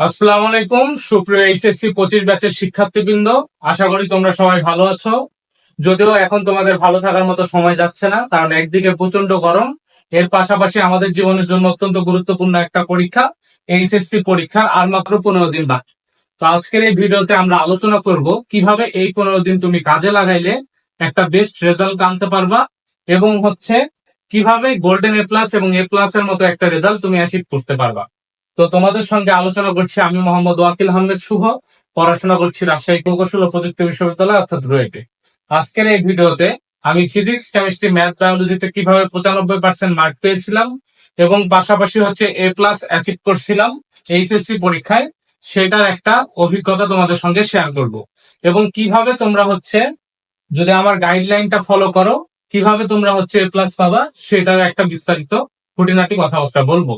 আসসালামু আলাইকুম, সুপ্রিয় এইচএসসি পঁচিশ ব্যাচের শিক্ষার্থীবৃন্দ। আশা করি তোমরা সবাই ভালো আছো। যদিও এখন তোমাদের ভালো থাকার মতো সময় যাচ্ছে না, কারণ একদিকে প্রচণ্ড গরম, এর পাশাপাশি আমাদের জীবনের জন্য অত্যন্ত গুরুত্বপূর্ণ একটা পরীক্ষা, এইচএসসি পরীক্ষা, আর মাত্র পনেরো দিন বাকি। তো আজকের এই ভিডিওতে আমরা আলোচনা করব কীভাবে এই পনেরো দিন তুমি কাজে লাগাইলে একটা বেস্ট রেজাল্ট আনতে পারবা, এবং হচ্ছে কীভাবে গোল্ডেন এ প্লাস এবং এ প্লাস এর মতো একটা রেজাল্ট তুমি অ্যাচিভ করতে পারবা। তো তোমাদের সঙ্গে আলোচনা করছি আমি মোহাম্মদ ওয়াকিল আহমেদ শুভ। পড়াশোনা করছি রাজশাহী প্রকৌশল ও প্রযুক্তি বিশ্ববিদ্যালয়, অর্থাৎ রুয়েটে। আজকের এই ভিডিওতে আমি ফিজিক্স, কেমিস্ট্রি, ম্যাথ, বায়োলজিতে কীভাবে পঁচানব্বই পার্সেন্ট মার্ক পেয়েছিলাম এবং পাশাপাশি হচ্ছে এ প্লাস অ্যাচিভ করছিলাম এইচএসসি পরীক্ষায়, সেটার একটা অভিজ্ঞতা তোমাদের সঙ্গে শেয়ার করব। এবং কীভাবে তোমরা হচ্ছে, যদি আমার গাইডলাইনটা ফলো করো, কীভাবে তোমরা হচ্ছে এ প্লাস পাবা, সেটার একটা বিস্তারিত খুঁটিনাটি কথাবার্তা বলব।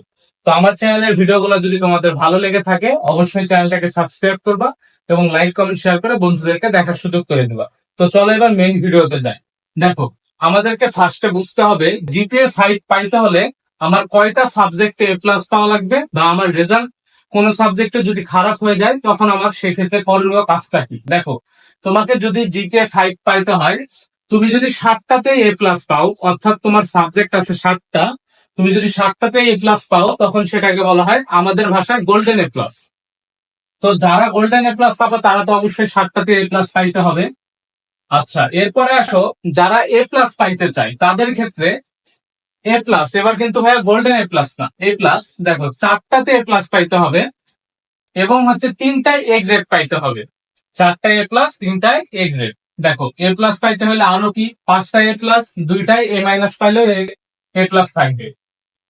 তো আমার চ্যানেলের ভিডিওগুলো যদি তোমাদের ভালো লেগে থাকে, অবশ্যই চ্যানেলটাকে সাবস্ক্রাইব করবা এবং লাইক কমেন্ট শেয়ার করে বন্ধুদেরকে দেখার সুযোগ করে দিবা। তো চলো এবার মেইন ভিডিওতে যাই। দেখো, আমাদেরকে ফার্স্টে বুঝতে হবে জিপিএ ফাইভ পাইতে হলে আমার কয়টা সাবজেক্টে এ প্লাস পাওয়া লাগবে বা আমার রেজাল্ট কোন সাবজেক্টে যদি খারাপ হয়ে যায়, তখন আমার সেক্ষেত্রে করণীয় কাজটা কি? দেখো, তোমাকে যদি জিপিএ ফাইভ পাইতে হয়, তুমি যদি ষাটটাতে এ প্লাস পাও, অর্থাৎ তোমার সাবজেক্ট আছে ষাটটা তুমি যদি ষাটটাতে এ প্লাস পাও, তখন সেটাকে বলা হয় আমাদের ভাষায় গোল্ডেন এ প্লাস তো যারা গোল্ডেন এ প্লাস পাবে, তারা তো অবশ্যই ষাটটাতে এ প্লাস পাইতে হবে। আচ্ছা এরপরে আসো, যারা এ প্লাস পাইতে চায়, তাদের ক্ষেত্রে এ প্লাস এবার কিন্তু ভাইয়া গোল্ডেন এ প্লাস না। এ প্লাস দেখো চারটাতে এ প্লাস পাইতে হবে, এবং হচ্ছে তিনটায় এ গ্রেড পাইতে হবে। চারটায় এ প্লাস তিনটায় এ গ্রেড দেখো এ প্লাস পাইতে হলে আরও কি? পাঁচটায় এ প্লাস দুইটায় এ মাইনাস পাইলে এ প্লাস থাকবে।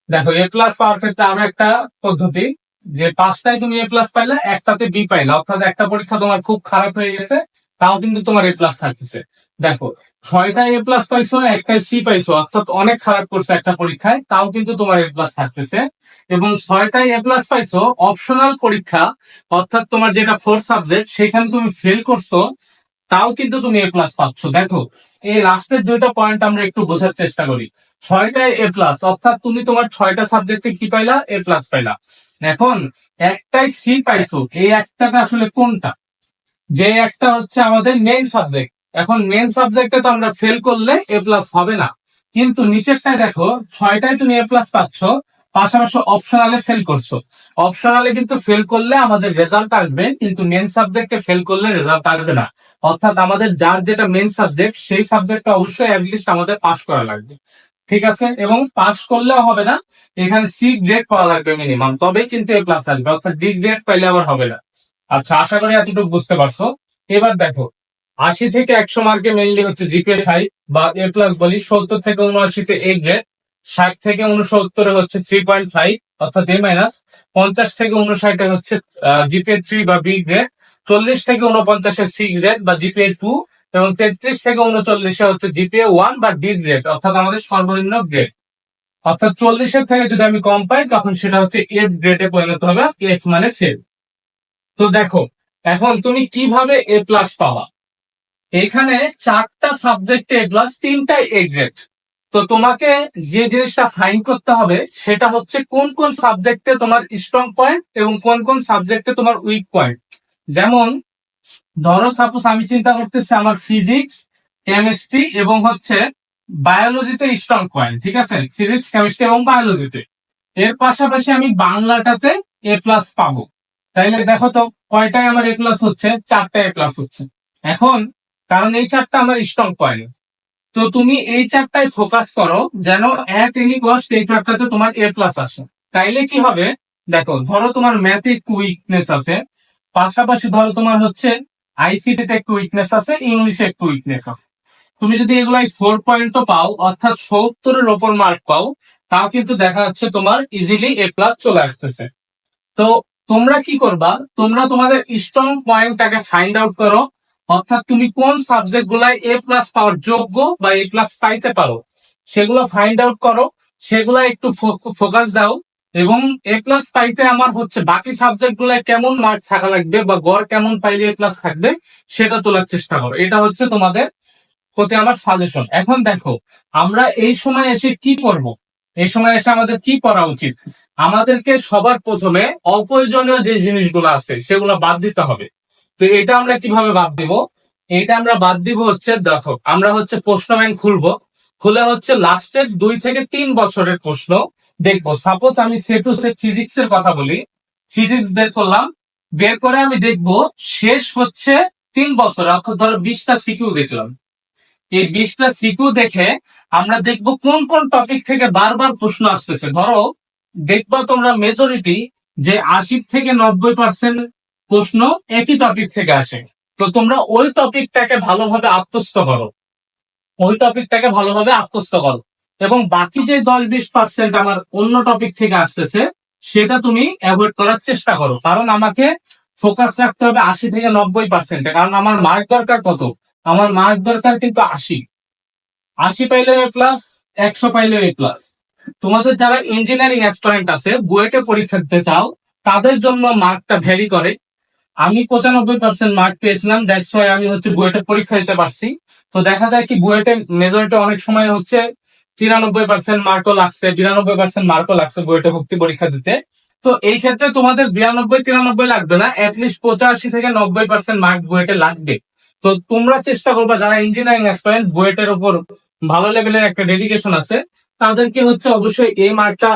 দেখো এ প্লাস পাওয়ার ক্ষেত্রে আরও একটা পদ্ধতি, যে পাঁচটায় তুমি এ প্লাস পাইলে, একটাতে বি পাইলে। অর্থাৎ একটা পরীক্ষা তোমার খুব খারাপ হয়ে গেছে, তাও কিন্তু তোমার এ প্লাস থাকতেছে। দেখো, ছয়টায় এ প্লাস পাইছো, একটায় সি পাইছো, অর্থাৎ অনেক খারাপ করছে একটা পরীক্ষায়, তাও কিন্তু তোমার এ প্লাস থাকতেছে। এবং ছয়টায় এ প্লাস পাইছো অপশনাল পরীক্ষা, অর্থাৎ তোমার যেটা ফোর সাবজেক্ট সেখানে তুমি ফেল করছ তাও কিন্তু তুমি এ প্লাস পাচ্ছ। দেখো, এই লাস্টের দুইটা পয়েন্ট আমরা একটু বোঝার চেষ্টা করি। ছয়টায় এ প্লাস অর্থাৎ তুমি তোমার ছয়টা সাবজেক্টে কি পাইলা? এ প্লাস পাইলা। এখন, একটাই সি পাইছো, এই একটাটা আসলে কোনটা? যে একটা হচ্ছে আমাদের মেন সাবজেক্ট এখন মেন সাবজেক্টে তো আমরা ফেল করলে এ প্লাস হবে না। কিন্তু নিচেরটায় দেখো, ছয়টায় তুমি এ প্লাস পাচ্ছ পাশাপাশি অপশনালে ফেল করছ। অপশনালে কিন্তু ফেল করলে আমাদের রেজাল্ট আসবে, কিন্তু মেন সাবজেক্টে ফেল করলে রেজাল্ট আসবে না। অর্থাৎ আমাদের যার যেটা মেন সাবজেক্ট সেই সাবজেক্টটা অবশ্যই অ্যাটলিস্ট আমাদের পাশ করা লাগবে। ঠিক আছে? এবং পাস করলেও হবে না। এখানে সি গ্রেড পাওয়া লাগবে মিনিমাম তবেই কিন্তু এ প্লাস আসবে। অর্থাৎ ডি গ্রেড পাইলে আবার হবে না। আচ্ছা আশা করি এতটুকু বুঝতে পারছ। এবার দেখো, আশি থেকে একশো মার্কে মেইনলি হচ্ছে জিপিএ ফাইভ বা এ প্লাস বলি, সত্তর থেকে উনআশিতে এ গ্রেড ষাট থেকে উনসত্তরে হচ্ছে থ্রি পয়েন্ট ফাইভ অর্থাৎ এ মাইনাস পঞ্চাশ থেকে উনষাটে হচ্ছে জিপিএ থ্রি বা বি গ্রেড চল্লিশ থেকে উনপঞ্চাশে সি গ্রেড বা জিপিএ টু এবং তেত্রিশ থেকে উনচল্লিশে হচ্ছে জিপিএ ওয়ান বা ডি গ্রেড অর্থাৎ আমাদের সর্বনিম্ন গ্রেড অর্থাৎ চল্লিশের থেকে যদি আমি কম পাই, তখন সেটা হচ্ছে এফ গ্রেডে পরিণত হবে এফ মানে ফেল তো দেখো, এখন তুমি কীভাবে এ প্লাস পাওয়া এখানে চারটা সাবজেক্টে এ প্লাস তিনটা এ গ্রেড তো তোমাকে যে জিনিসটা ফাইন করতে হবে, সেটা হচ্ছে কোন কোন সাবজেক্টে তোমার স্ট্রং পয়েন্ট এবং কোন কোন সাবজেক্টে তোমার উইক পয়েন্ট যেমন, ধরো সাপোজ আমি চিন্তা করতেছি আমার ফিজিক্স কেমিস্ট্রি এবং হচ্ছে বায়োলজিতে স্ট্রং পয়েন্ট ঠিক আছে? ফিজিক্স কেমিস্ট্রি এবং বায়োলজিতে এর পাশাপাশি আমি বাংলাটাতে এ প্লাস পাবো। তাইলে দেখো তো, কয়টায় আমার এ প্লাস হচ্ছে? চারটায় এ প্লাস হচ্ছে। এখন, কারণ এই চারটা আমার স্ট্রং পয়েন্ট তো তুমি এই চারটায় ফোকাস করো, যেন অ্যাট এনি কস্ট এই চারটাতে তোমার এ প্লাস আসে। তাইলে কি হবে? দেখো, ধরো তোমার ম্যাথে একটু উইকনেস আছে, পাশাপাশি ধরো তোমার হচ্ছে আইসিটি তে একটু উইকনেস আছে ইংলিশে একটু উইকনেস আছে। তুমি যদি এগুলাই ফোর পয়েন্টও পাও, অর্থাৎ সত্তরের ওপর মার্ক পাও, তাও কিন্তু দেখা যাচ্ছে তোমার ইজিলি এ প্লাস চলে আসতেছে। তো তোমরা কি করবা? তোমরা তোমাদের স্ট্রং পয়েন্টটাকে ফাইন্ড আউট করো অর্থাৎ তুমি কোন সাবজেক্ট গুলাই এ প্লাস পাওয়ার যোগ্য বা এ প্লাস পাইতে পারো? সেগুলো ফাইন্ড আউট করো, সেগুলা একটু ফোকাস দাও এবং এ প্লাস পাইতে আমার হচ্ছে বাকি সাবজেক্ট গুলায় কেমন মার্ক থাকা লাগবে বা গড় কেমন পাইলে এ প্লাস থাকবে সেটা তোলার চেষ্টা করো। এটা হচ্ছে তোমাদের প্রতি আমার সাজেশন এখন দেখো, আমরা এই সময় এসে কি করব? এই সময় এসে আমাদের কি করা উচিত? আমাদেরকে সবার প্রথমে অপ্রয়োজনীয় যে জিনিসগুলো আছে সেগুলো বাদ দিতে হবে। তো এটা আমরা কীভাবে বাদ দিব? এটা আমরা বাদ দিব হচ্ছে, দেখো, আমরা হচ্ছে প্রশ্ন ব্যাংক খুলবো। খুলে হচ্ছে লাস্টের দুই থেকে তিন বছরের প্রশ্ন দেখব। সাপোজ আমি সে টু সে ফিজিক্স এর কথা বলি। ফিজিক্স বের করলাম। বের করে আমি দেখব, শেষ হচ্ছে তিন বছর, অর্থাৎ ধরো বিশটা সিকিউ দেখলাম। এই বিশটা সিকিউ দেখে আমরা দেখব কোন কোন টপিক থেকে বারবার প্রশ্ন আসতেছে। ধরো, দেখবা তোমরা মেজরিটি যে আশি থেকে নব্বই পার্সেন্ট প্রশ্ন একই টপিক থেকে আসে। তো তোমরা ওই টপিকটাকে ভালোভাবে আত্মস্থ করো। ওই টপিকটাকে ভালোভাবে আত্মস্থ করো। এবং বাকি যে দশ বিশ পার্সেন্ট আমার অন্য টপিক থেকে আসতেছে, সেটা তুমি অ্যাভয়েড করার চেষ্টা করো। কারণ আমাকে ফোকাস রাখতে হবে আশি থেকে নব্বই পার্সেন্টে কারণ আমার মার্ক দরকার কত? আমার মার্ক দরকার কিন্তু আশি। আশি পাইলে এ প্লাস একশো পাইলে এ প্লাস তোমাদের যারা ইঞ্জিনিয়ারিং অ্যাসপারেন্ট আছে, বুয়েটে পরীক্ষা দিতে চাও, তাদের জন্য মার্কটা ভ্যারি করে। আমি পঁচানব্বই পার্সেন্ট মার্ক পেয়েছিলাম দ্যাটস ওয়াই আমি হচ্ছে বুয়েটে পরীক্ষা দিতে পারছি। তো দেখা যায় কি বুয়েটে মেজরিটি অনেক সময় হচ্ছে তিরানব্বই পার্সেন্ট মার্কও লাগছে, বিরানব্বই পার্সেন্ট মার্কও লাগছে বুয়েটে ভর্তি পরীক্ষা দিতে। তো এই ক্ষেত্রে তোমাদের বিরানব্বই, তিরানব্বই লাগবে না অ্যাটলিস্ট পঁচাশি থেকে নব্বই পার্সেন্ট মার্ক বুয়েটে লাগবে। তো তোমরা চেষ্টা করবা, যারা ইঞ্জিনিয়ারিং অ্যাসপারেন্ট বুয়েটের উপর ভালো লেভেলের একটা ডেডিকেশন আছে, তাদেরকে হচ্ছে অবশ্যই এই মার্কটা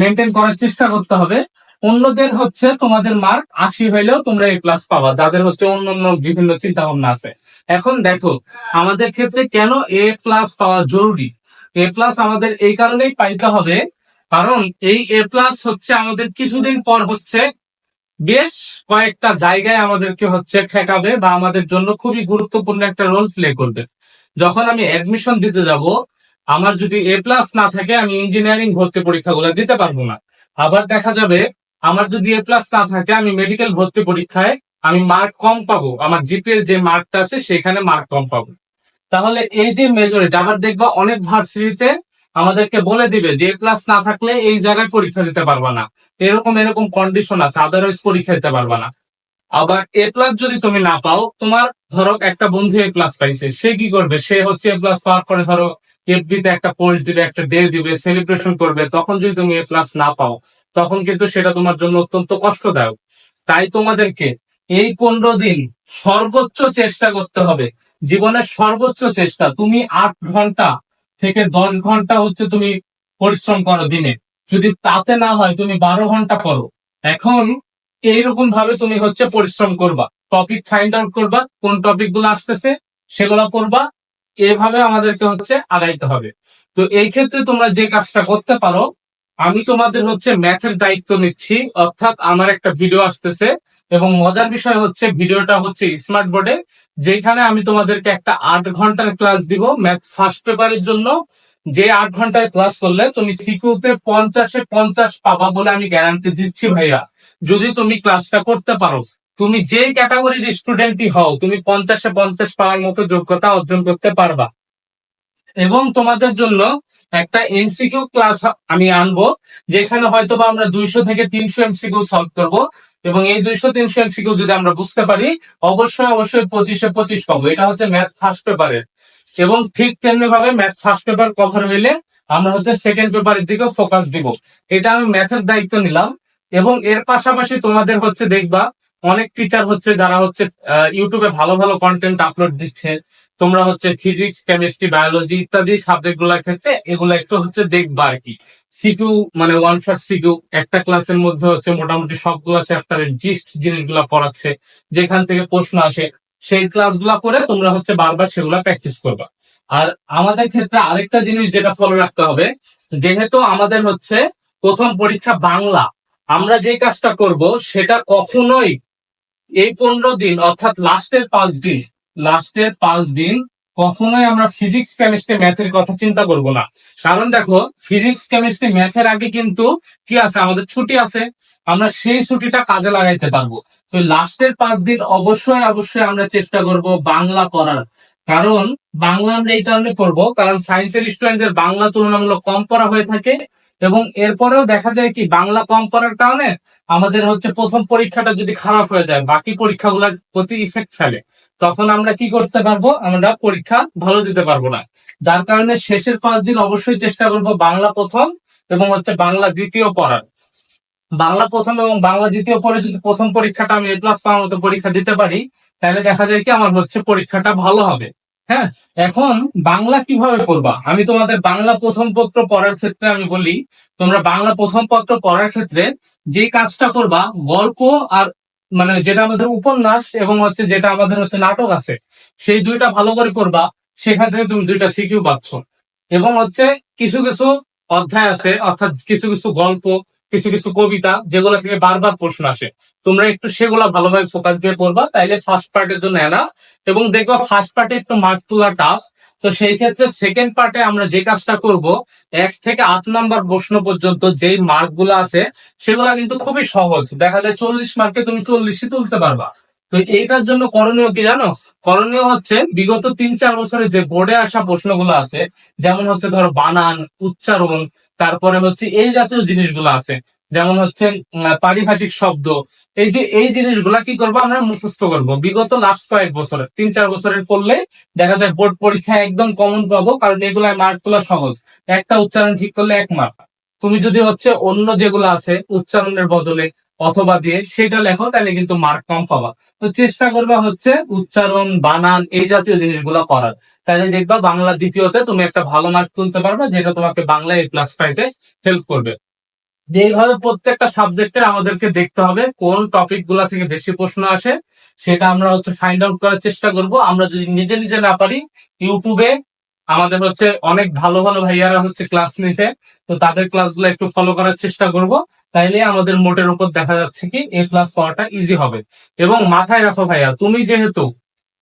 মেনটেন করার চেষ্টা করতে হবে। অন্যদের হচ্ছে তোমাদের মার্ক আশি হইলেও তোমরা এ প্লাস পাবা। যাদের হচ্ছে অন্য অন্য বিভিন্ন চিন্তা ভাবনা আছে। এখন দেখো, আমাদের ক্ষেত্রে কেন এ প্লাস পাওয়া জরুরি? এ প্লাস আমাদের এই কারণেই পাইতে হবে, কারণ এই এ প্লাস হচ্ছে আমাদের কিছুদিন পর হচ্ছে বেশ কয়েকটা জায়গায় আমাদেরকে হচ্ছে ঠেকাবে বা আমাদের জন্য খুবই গুরুত্বপূর্ণ একটা রোল প্লে করবে। যখন আমি অ্যাডমিশন দিতে যাব, আমার যদি এ প্লাস না থাকে, আমি ইঞ্জিনিয়ারিং ভর্তি পরীক্ষাগুলো দিতে পারব না। আবার দেখা যাবে আমার যদি এ প্লাস না থাকে, আমি মেডিকেল ভর্তি পরীক্ষায় আমি মার্ক কম পাবো। আমার জিপিএর যে মার্কটা আছে, সেখানে মার্ক কম পাবো। তাহলে এই যে মেজরিটি আবার দেখবা অনেক ভার্সিটিতে আমাদেরকে বলে দিবে যে প্লাস না থাকলে এই জায়গায় পরীক্ষা দিতে পারবা না। এরকম এরকম কন্ডিশন আছে আদারওয়াইজ পরীক্ষা দিতে পারবা না। আবার এ প্লাস যদি তুমি না পাও, তোমার ধরো একটা বন্ধু এ প্লাস পাইছে, সে কি করবে? সে হচ্ছে এ প্লাস পাওয়ার পরে ধরো এফবি তে একটা পোস্ট দিবে, একটা ডে দিবে সেলিব্রেশন করবে। তখন যদি তুমি এ প্লাস না পাও তখন কিন্তু সেটা তোমার জন্য অত্যন্ত কষ্টদায়ক। তাই তোমাদেরকে এই পনেরো দিন সর্বোচ্চ চেষ্টা করতে হবে। জীবনের সর্বোচ্চ চেষ্টা। তুমি আট ঘণ্টা থেকে দশ ঘণ্টা হচ্ছে তুমি পরিশ্রম করো দিনে। যদি তাতে না হয় তুমি বারো ঘণ্টা করো। এখন এইরকম ভাবে তুমি হচ্ছে পরিশ্রম করবা। টপিক ফাইন্ড আউট করবা, কোন টপিকগুলো আসতেছে সেগুলো করবা। এভাবে আমাদেরকে হচ্ছে আগাইতে হবে। তো এই ক্ষেত্রে তোমরা যে কাজটা করতে পারো আমি তোমাদের হচ্ছে ম্যাথের দায়িত্ব নিচ্ছি, অর্থাৎ আমার একটা ভিডিও আসতেছে এবং মজার বিষয় হচ্ছে ভিডিওটা হচ্ছে স্মার্ট বোর্ডে যেখানে আমি তোমাদেরকে একটা আট ঘণ্টার ক্লাস দিব ম্যাথ ফার্স্ট পেপারের জন্য। যে আট ঘণ্টার ক্লাস করলে তুমি সিকিউতে পঞ্চাশে পঞ্চাশ পাবা বলে আমি গ্যারান্টি দিচ্ছি ভাইয়া। যদি তুমি ক্লাসটা করতে পারো, তুমি যে ক্যাটাগরির স্টুডেন্টই হও, তুমি পঞ্চাশে পঞ্চাশ পাওয়ার মতো যোগ্যতা অর্জন করতে পারবা। এবং তোমাদের জন্য একটা এমসিকিউ ক্লাস আমি আনব, যেখানে হয়তো বা আমরা দুইশো থেকে তিনশো এমসিকিউ সলভ করব। এবং এই দুইশো তিনশো এমসিকিউ যদি আমরা বুঝতে পারি, অবশ্যই অবশ্যই পঁচিশে পঁচিশ পাবো। এটা হচ্ছে ম্যাথ ফার্স্ট পেপারের এবং ঠিক তেমনি ভাবে ম্যাথ ফার্স্ট পেপার কভার হইলে আমরা হচ্ছে সেকেন্ড পেপারের দিকে ফোকাস দিব। এটা আমি ম্যাথের দায়িত্ব নিলাম। এবং এর পাশাপাশি তোমাদের হচ্ছে দেখবা, অনেক টিচার হচ্ছে যারা হচ্ছে ইউটিউবে ভালো ভালো কন্টেন্ট আপলোড দিচ্ছে। তোমরা হচ্ছে ফিজিক্স কেমিস্ট্রি বায়োলজি ইত্যাদি সাবজেক্টগুলার ক্ষেত্রে এগুলো একটু হচ্ছে দেখবা আর কি। সিকিউ মানে ওয়ান শট সিকিউ একটা ক্লাসের মধ্যে হচ্ছে মোটামুটি সবগুলো চ্যাপ্টারের জিস্ট জিনিসগুলো পড়াচ্ছে, যেখান থেকে প্রশ্ন আসে, সেই ক্লাসগুলো করে তোমরা হচ্ছে বারবার সেগুলা প্র্যাকটিস করবা। আর আমাদের ক্ষেত্রে আরেকটা জিনিস যেটা ফলো রাখতে হবে, যেহেতু আমাদের হচ্ছে প্রথম পরীক্ষা বাংলা, আমরা যে কাজটা করব সেটা কখনোই এই পনেরো দিন অর্থাৎ লাস্টের পাঁচ দিন লাস্টের পাঁচ দিন কখনোই আমরা ফিজিক্স কেমিস্ট্রি ম্যাথের কথা চিন্তা করব না। কারণ দেখো ফিজিক্স কেমিস্ট্রি ম্যাথের আগে কিন্তু কি আছে? আমাদের ছুটি আছে। আমরা সেই ছুটিটা কাজে লাগাইতে পারব। তো লাস্টের পাঁচ দিন অবশ্যই অবশ্যই আমরা চেষ্টা করব বাংলা পড়ার। কারণ বাংলা আমরা এই কারণে পড়ব, কারণ সায়েন্সের স্টুডেন্টদের বাংলা তুলনামূলক কম পড়া হয়ে থাকে এবং এরপরেও দেখা যায় কি, বাংলা কম পড়ার কারণে আমাদের হচ্ছে প্রথম পরীক্ষাটা যদি খারাপ হয়ে যায়, বাকি পরীক্ষাগুলোর প্রতি ইফেক্ট ফেলে। তখন আমরা কি করতে পারব? আমরা পরীক্ষা ভালো দিতে পারব না। যার কারণে শেষের পাঁচ দিন অবশ্যই চেষ্টা করব বাংলা প্রথম এবং হচ্ছে বাংলা দ্বিতীয় পড়ার। বাংলা প্রথম এবং বাংলা দ্বিতীয় পরে যদি প্রথম পরীক্ষাটা আমি এ প্লাস পাওয়ার মতো পরীক্ষা দিতে পারি, তাহলে দেখা যায় কি আমার হচ্ছে পরীক্ষাটা ভালো হবে। হ্যাঁ? এখন বাংলা কীভাবে পড়বা? আমি তোমাদের বাংলা প্রথম পত্র পড়ার ক্ষেত্রে আমি বলি, তোমরা বাংলা প্রথম পত্র পড়ার ক্ষেত্রে যে কাজটা করবা, গল্প আর মানে যেটা আমাদের উপন্যাস এবং হচ্ছে যেটা আমাদের হচ্ছে নাটক আছে, সেই দুইটা ভালো করে করবা, সেখান থেকে তুমি দুইটা সিকিউ পাচ্ছ। এবং হচ্ছে কিছু কিছু অধ্যায় আছে, অর্থাৎ কিছু কিছু গল্প কিছু কিছু কবিতা যেগুলো থেকে বারবার প্রশ্ন আসে। তোমরা একটু সেগুলো ভালোভাবে ফোকাস দিয়ে পড়বা, তাইলে ফার্স্ট পার্টের জন্য এনা। এবং দেখবা ফার্স্ট পার্টে একটু মার্ক তোলা টাফ তো সেই ক্ষেত্রে সেকেন্ড পার্টে আমরা যে কাজটা করব, এক থেকে আট নাম্বার প্রশ্ন পর্যন্ত যেই মার্কগুলো আছে, সেগুলা কিন্তু খুবই সহজ। দেখা যায় চল্লিশ মার্কে তুমি চল্লিশই তুলতে পারবা। তো এইটার জন্য করণীয় কি জানো? করণীয় হচ্ছে বিগত তিন চার বছরে যে বোর্ডে আসা প্রশ্নগুলো আছে, যেমন হচ্ছে ধরো বানান, উচ্চারণ তারপরে হচ্ছে এই জাতীয় জিনিসগুলো আছে। যেমন হচ্ছে পারিভাষিক শব্দ। এই যে, এই জিনিসগুলা কি করব আমরা মুখস্থ করব। বিগত লাস্ট কয়েক বছরে, তিন চার বছরের পড়লে দেখা যায় বোর্ড পরীক্ষায় একদম কমন পাবো, কারণ এগুলা মার্ক তোলা সহজ। একটা উচ্চারণ ঠিক করলে এক মার্ক তুমি যদি হচ্ছে অন্য যেগুলো আছে, উচ্চারণের বদলে অথবা দিয়ে সেটা লেখো, তাহলে কিন্তু মার্ক কম পাবা। তো চেষ্টা করবা হচ্ছে উচ্চারণ, বানান, এই জাতীয় জিনিসগুলো করার। তাহলে দেখবা বাংলা দ্বিতীয়তে তুমি একটা ভালো মার্ক তুলতে পারবে, যেটা তোমাকে বাংলা এ প্লাস পাইতে হেল্প করবে। এইভাবে প্রত্যেকটা সাবজেক্টে আমাদেরকে দেখতে হবে, কোন টপিকগুলা থেকে বেশি প্রশ্ন আসে, সেটা আমরা হচ্ছে ফাইন্ড আউট করার চেষ্টা করব। আমরা যদি নিজে নিজে না পারি, ইউটিউবে আমাদের হচ্ছে অনেক ভালো ভালো ভাইয়ারা হচ্ছে ক্লাস নিছে, তো তাদের ক্লাসগুলো একটু ফলো করার চেষ্টা করব। তাইলে আমাদের মোটের উপর দেখা যাচ্ছে কি এই ক্লাস পাওয়াটা ইজি হবে। এবং মাথায় রাখো ভাইয়া, তুমি যেহেতু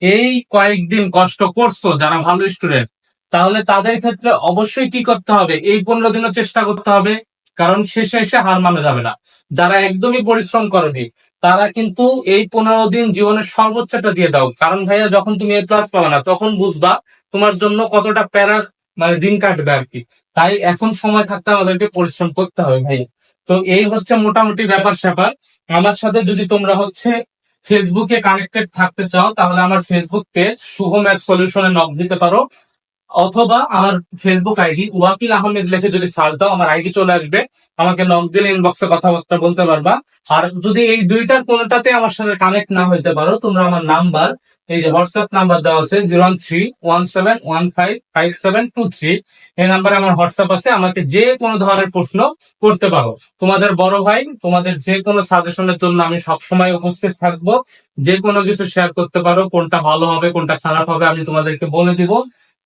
এই কয়েকদিন কষ্ট করছ যারা ভালো স্টুডেন্ট তাহলে তাদের ক্ষেত্রে অবশ্যই কি করতে হবে? এই পনেরো দিনও চেষ্টা করতে হবে, কারণ শেষে এসে হার মানা যাবে না। যারা একদমই পরিশ্রম করেনি, তারা কিন্তু এই পনেরো দিন জীবনের সর্বোচ্চটা দিয়ে দাও। কারণ ভাইয়া, যখন তুমি এ ক্লাস পাবে না, তখন বুঝবা তোমার জন্য কতটা প্যারার মানে দিন কাটবে আর কি। তাই এখন সময় থাকতে আমাদেরকে পরিশ্রম করতে হবে ভাই তো এই হচ্ছে মোটামুটি ব্যাপার স্যাপার। আমার সাথে যদি তোমরা হচ্ছে ফেসবুকে কানেক্টেড থাকতে চাও, তাহলে আমার ফেসবুক পেজ শুভ ম্যাথ সলিউশনে নক দিতে পারো। অথবা আমার ফেসবুক আইডি ওয়াকিল আহমেদ লিখে যদি সার্চ দাও, আমার আইডি চলে আসবে। আমাকে নক দিলে ইনবক্সে কথাবার্তা বলতে পারবা। আর যদি এই দুইটার কোনোটাতে আমার সাথে কানেক্ট না হইতে পারো, তোমরা আমার নাম্বার এই যে হোয়াটসঅ্যাপ নাম্বার দেওয়া আছে zero one three one seven one five five seven two three এই নাম্বারে আমার হোয়াটসঅ্যাপ আছে, আমাকে যে কোনো ধরনের প্রশ্ন করতে পারো। তোমাদের বড় ভাই, তোমাদের যে কোনো সাজেশনের জন্য আমি সবসময় উপস্থিত থাকব। যে কোনো কিছু শেয়ার করতে পারো, কোনটা ভালো হবে, কোনটা খারাপ হবে, আমি তোমাদেরকে বলে দিব।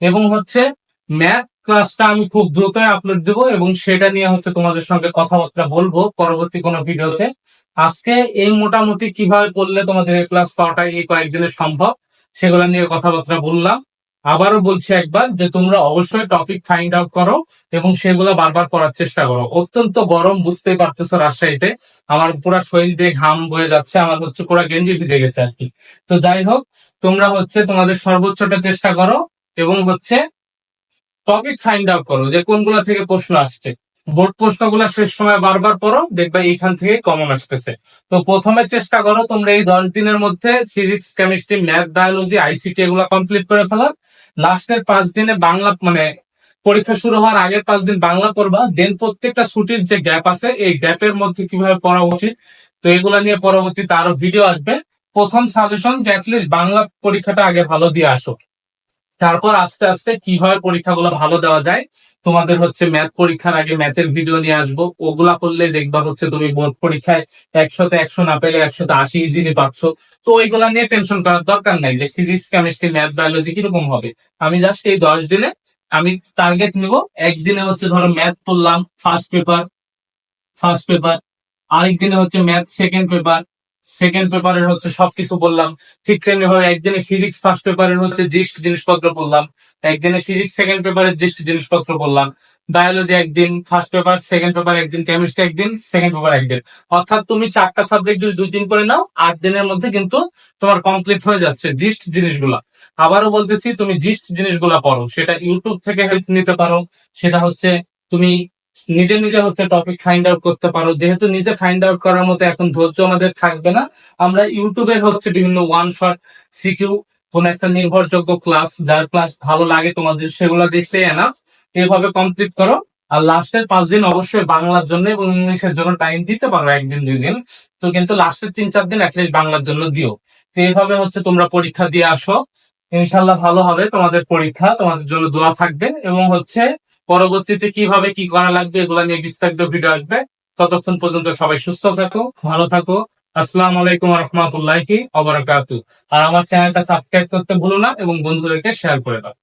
এবং হচ্ছে ম্যাথ ক্লাসটা আমি খুব দ্রুত আপলোড দেবো এবং সেটা নিয়ে হচ্ছে তোমাদের সঙ্গে কথাবার্তা বলব পরবর্তী কোনো ভিডিওতে। আজকে এই মোটামুটি কীভাবে পড়লে তোমাদের এই ক্লাস পাওয়াটা এই কয়েকদিনের সম্ভব, সেগুলো নিয়ে কথাবার্তা বললাম। আবারও বলছি একবার যে তোমরা অবশ্যই টপিক ফাইন্ড আউট করো এবং সেগুলো বারবার করার চেষ্টা করো। অত্যন্ত গরম, বুঝতেই পারতেছো রাজশাহীতে। আমার পুরা শরীর দিয়ে ঘাম বয়ে যাচ্ছে, আমার হচ্ছে পুরা গেঞ্জি ভিজে গেছে আর কি। তো যাই হোক, তোমরা হচ্ছে তোমাদের সর্বোচ্চটা চেষ্টা করো। এবং হচ্ছে টপিক ফাইন্ড আউট করো যে কোনগুলা থেকে প্রশ্ন আসছে। বোর্ড প্রশ্নগুলো শেষ সময় বারবার পড়ো, দেখবে এইখান থেকে কমন আসতেছে। তো প্রথমে চেষ্টা করো তোমরা এই দশ দিনের মধ্যে physics chemistry math biology ICT এগুলো কমপ্লিট করে ফেলার। লাস্টের পাঁচ দিনে বাংলা মানে পরীক্ষা শুরু হওয়ার আগের পাঁচ দিন বাংলা করবা দেন প্রত্যেকটা ছুটির যে গ্যাপ আছে, এই গ্যাপের মধ্যে কীভাবে পড়া উচিত, তো এগুলা নিয়ে পরবর্তীতে আরও ভিডিও আসবে। প্রথম সাজেশন যে অ্যাটলিস্ট বাংলা পরীক্ষাটা আগে ভালো দিয়ে আসো। তারপর আস্তে আস্তে কীভাবে পরীক্ষাগুলো ভালো দেওয়া যায়, তোমাদের হচ্ছে ম্যাথ পরীক্ষার আগে ম্যাথের ভিডিও নিয়ে আসব। ওগুলা করলে দেখবা হচ্ছে তুমি বোর্ড পরীক্ষায় একশোতে একশো না পেলে একশোতে আশি ইজিলি পাচ্ছ। তো ওইগুলা নিয়ে টেনশন করার দরকার নাই যে ফিজিক্স কেমিস্ট্রি ম্যাথ বায়োলজি কীরকম হবে। আমি জাস্ট এই দশ দিনে আমি টার্গেট নিব। একদিনে হচ্ছে ধরো ম্যাথ পড়লাম ফার্স্ট পেপার ফার্স্ট পেপার আরেক দিনে হচ্ছে ম্যাথ সেকেন্ড পেপার সেকেন্ড পেপারের হচ্ছে সবকিছু বললাম। ঠিক তেমনি ভাবে একদিনে ফিজিক্স ফার্স্ট পেপারের হচ্ছে জিস্ট জিনিসপত্র পড়লাম একদিনে ফিজিক্স সেকেন্ড পেপারের জিস্ট জিনিসপত্র পড়লাম বায়োলজি একদিন ফার্স্ট পেপার সেকেন্ড পেপার একদিন কেমিস্ট্রি একদিন সেকেন্ড পেপার একদিন। অর্থাৎ তুমি চারটা সাবজেক্ট যদি দুই দিন করে নাও, আট দিনের মধ্যে কিন্তু তোমার কমপ্লিট হয়ে যাচ্ছে জিস্ট জিনিসগুলা। আবারও বলতেছি, তুমি জিস্ট জিনিসগুলা পড়ো। সেটা ইউটিউব থেকে হেল্প নিতে পারো। সেটা হচ্ছে তুমি নিজে নিজে হচ্ছে টপিক ফাইন্ড আউট করতে পারো। যেহেতু নিজে ফাইন্ড আউট করার মতো এখন ধৈর্য আমাদের থাকবে না, আমরা ইউটিউবে হচ্ছে বিভিন্ন ওয়ান শট সিকিউ কোন একটা নির্ভরযোগ্য ক্লাস যার ক্লাস ভালো লাগে তোমাদের, সেগুলো দেখলেই এনাফ এভাবে কমপ্লিট করো। আর লাস্টের পাঁচ দিন অবশ্যই বাংলার জন্য এবং ইংলিশের জন্য টাইম দিতে পারো, একদিন, দুই দিন। তো কিন্তু লাস্টের তিন, চার দিন অ্যাটলিস্ট বাংলার জন্য দিও। তো এইভাবে হচ্ছে তোমরা পরীক্ষা দিয়ে আসো। ইনশাল্লাহ ভালো হবে তোমাদের পরীক্ষা, তোমাদের জন্য দোয়া থাকবে। এবং হচ্ছে পরবর্তীতে কীভাবে কি করা লাগবে এগুলা নিয়ে বিস্তারিত ভিডিও আসবে। ততক্ষণ পর্যন্ত সবাই সুস্থ থাকো, ভালো থাকো। আসসালাম আলাইকুম রহমতুল্লাহ অবরাকাতু আর আমার চ্যানেলটা সাবস্ক্রাইব করতে ভুলো না এবং বন্ধুদেরকে শেয়ার করে দাও।